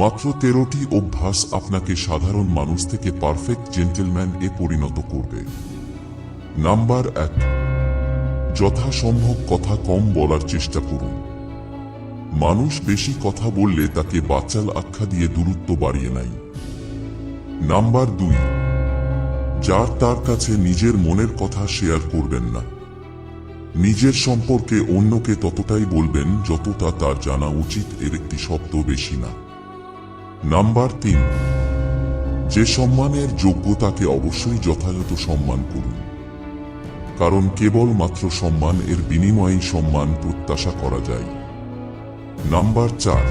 মাত্র তেরোটি অভ্যাস আপনাকে সাধারণ মানুষ থেকে পারফেক্ট জেন্টেলম্যান এ পরিণত করবে। নাম্বার এক, যথাসম্ভব কথা কম বলার চেষ্টা করুন। মানুষ বেশি কথা বললে তাকে বাচাল আখ্যা দিয়ে দূরত্ব বাড়িয়ে নাই নাম্বার দুই, যার তার কাছে নিজের মনের কথা শেয়ার করবেন না। নিজের সম্পর্কে অন্যকে ততটাই বলবেন যতটা তার জানা উচিত, এর একটি শব্দ বেশি না। নাম্বার তিন, যে সম্মানের যোগ্য তাকে অবশ্যই যথাযথ সম্মান করুন। কারণ কেবল মাত্র সম্মান এর বিনিময়েই সম্মান প্রত্যাশা করা যায়। নাম্বার চার,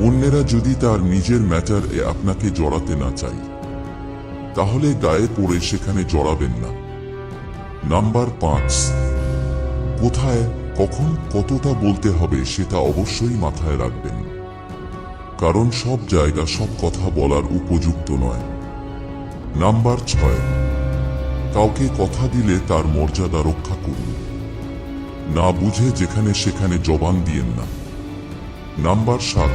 অন্যেরা যদি তার নিজের ম্যাটার এ আপনাকে জড়াতে না চাই তাহলে গায়ে পড়ে সেখানে জড়াবেন না। নাম্বার পাঁচ, কোথায়, কখন, কতটা বলতে হবে সেটা অবশ্যই মাথায় রাখবেন। কারণ সব জায়গা সব কথা বলার উপযুক্ত নয়। নাম্বার ছয়। কাউকে কথা দিলে তার মর্যাদা রক্ষা করুন। না বুঝে যেখানে সেখানে জবান দিয়েন না। নাম্বার সাত।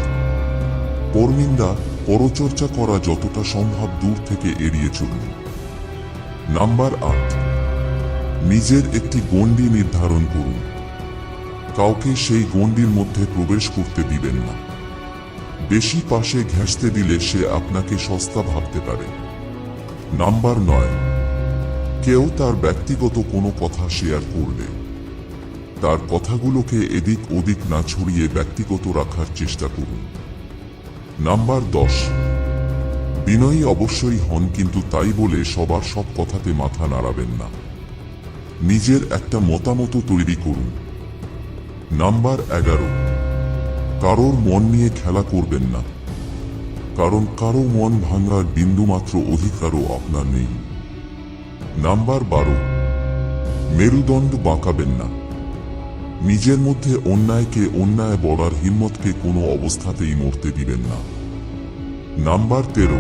পরনিন্দা, পরচর্চা করা যতটা সম্ভব দূর থেকে এড়িয়ে চলুন। নাম্বার আট। নিজের একটি গণ্ডি নির্ধারণ করুন। কাউকে সেই গণ্ডির মধ্যে প্রবেশ করতে দিবেন না। বেশি পাশে ঘেঁষতে দিলে সে আপনাকে সস্তা ভাবতে পারে। নাম্বার নয়। কেউ তার ব্যক্তিগত কোনো কথা শেয়ার করলে। তার কথাগুলোকে এদিক ওদিক না ছড়িয়ে ব্যক্তিগত রাখার চেষ্টা করুন। নাম্বার দশ। বিনয়ী অবশ্যই হন কিন্তু তাই বলে সবার সব কথাতে মাথা নাড়াবেন না। নিজের একটা মতামত তৈরি করুন। নাম্বার এগারো। কারোর মন নিয়ে খেলা করবেন না। কারণ কারও মন ভাঙার বিন্দুমাত্র অধিকারও আপনার নেই। নাম্বার বারো। মেরুদণ্ড বাঁকাবেন না। নিজের মধ্যে অন্যায়কে অন্যায় বলার হিম্মতকে কোনো অবস্থাতেই মরতে দিবেন না। নাম্বার তেরো।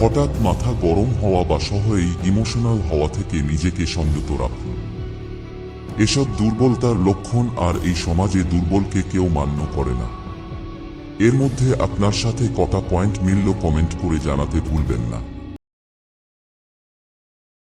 হঠাৎ মাথা গরম হওয়া বা সহজেই ইমোশনাল হওয়া থেকে নিজেকে সংযত রাখুন। এসব দুর্বলতার লক্ষণ আর এই সমাজে দুর্বলকে কেউ মান্য করে না। এর মধ্যে আপনার সাথে কটা পয়েন্ট মিলল কমেন্ট করে জানাতে ভুলবেন না।